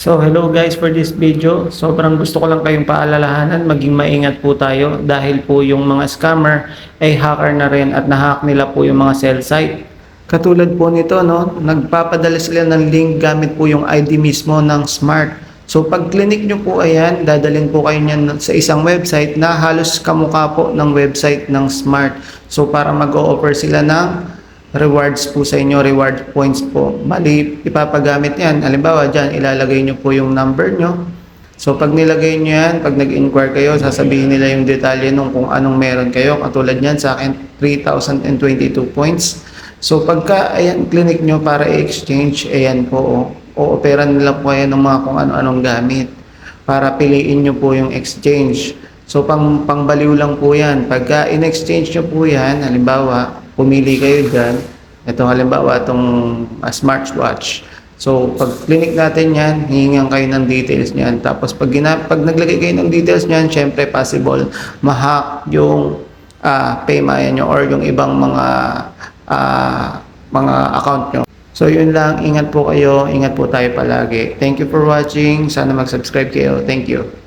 So hello guys for this video. Sobrang gusto ko lang kayong paalalahanan, maging maingat po tayo dahil po yung mga scammer ay hacker na rin at nahack nila po yung mga cell site. Katulad po nito, no, nagpapadala sila ng link gamit po yung ID mismo ng Smart. So pag clinic nyo po ayan, dadalhin po kayo niyan sa isang website na halos kamukha po ng website ng Smart. So para mag-o-offer sila ng rewards po sa inyo, reward points po. Mali, ipapagamit yan. Halimbawa, dyan, ilalagay nyo po yung number nyo. So, pag nilagay nyo yan, pag nag-inquire kayo, sasabihin nila yung detalye nung kung anong meron kayo. Katulad yan, sa akin, 3,022 points. So, pagka, ayan, clinic nyo para i-exchange, ayan po, o, o opera nila po ayan ng mga kung ano-anong gamit para piliin nyo po yung exchange. So, pang, pangbaliw lang po yan. Pagka in-exchange nyo po yan, halimbawa, pumili kayo dyan, ito halimbawa, itong uh, smartwatch. So, pag clinic natin yan, hihingan kayo ng details niyan. Tapos, pag, gina, pag naglagay kayo ng details niyan, syempre possible ma-hack yung uh, paymaya nyo or yung ibang mga ah, mga account nyo. So, yun lang. Ingat po kayo. Ingat po tayo palagi. Thank you for watching. Sana mag-subscribe kayo. Thank you.